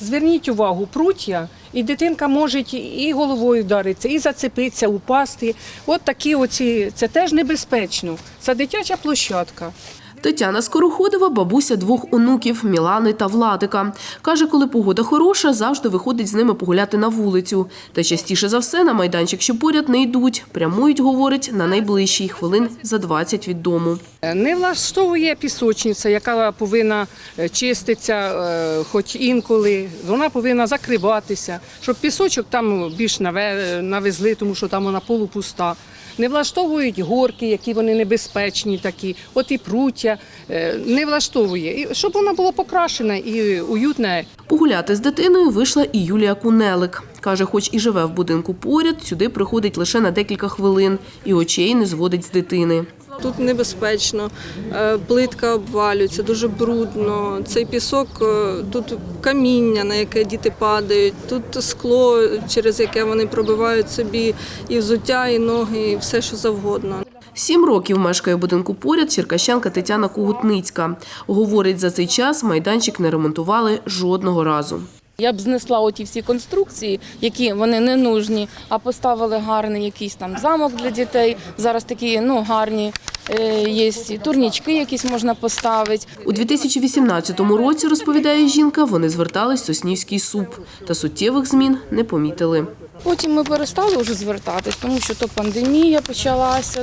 Зверніть увагу, пруття, і дитинка може і головою вдаритися, і зацепитися, упасти. От такі оці, це теж небезпечно. Це дитяча площадка. Тетяна Скороходова – бабуся двох онуків – Мілани та Владика. Каже, коли погода хороша, завжди виходить з ними погуляти на вулицю. Та частіше за все на майданчик, що поряд, не йдуть. Прямують, говорить, на найближчий – хвилин за 20 від дому. Не влаштовує пісочниця, яка повинна е, чиститися е, хоч інколи. Вона повинна закриватися, щоб пісочок там більш наве- навезли, тому що там вона полупуста. Не влаштовують горки, які вони небезпечні такі, от і пруття е, не влаштовує. І щоб вона була покрашена і уютна. Погуляти з дитиною вийшла і Юлія Кунелик. Каже, хоч і живе в будинку поряд, сюди приходить лише на декілька хвилин і очей не зводить з дитини. Тут небезпечно, е, плитка обвалюється, дуже брудно. Цей пісок, е, тут каміння, на яке діти падають, тут скло, через яке вони пробивають собі і взуття, і ноги, і все, що завгодно. Сім років мешкає в будинку поряд черкащанка Тетяна Кугутницька. Говорить, за цей час майданчик не ремонтували жодного разу. Я б знесла оті всі конструкції, які вони не нужні, а поставили гарний якийсь там замок для дітей. Зараз такі ну гарні е, є турнічки, якісь можна поставити. У 2018 році, розповідає жінка, вони звертались в Соснівський суп та суттєвих змін не помітили. Потім ми перестали вже звертатись, тому що то пандемія почалася.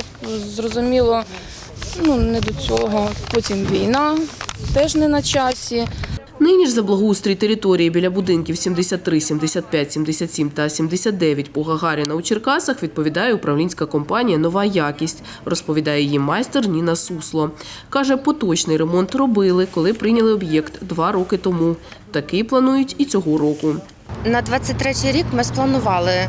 Зрозуміло, ну не до цього. Потім війна теж не на часі. Нині ж за благоустрій території біля будинків 73, 75, 77 та 79 по Гагаріна у Черкасах відповідає управлінська компанія Нова якість, розповідає її майстер Ніна Сусло. Каже, поточний ремонт робили, коли прийняли об'єкт два роки тому. Такий планують і цього року. На 23 рік ми спланували е,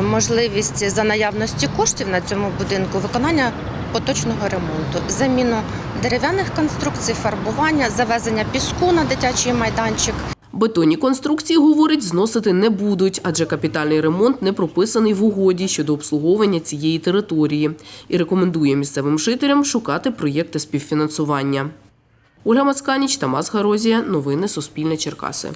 можливість за наявності коштів на цьому будинку виконання поточного ремонту, заміну дерев'яних конструкцій, фарбування, завезення піску на дитячий майданчик. Бетонні конструкції, говорить, зносити не будуть, адже капітальний ремонт не прописаний в угоді щодо обслуговування цієї території і рекомендує місцевим жителям шукати проєкти співфінансування. Ольга Мацканіч, Тамас Гарозія. Новини Суспільне Черкаси.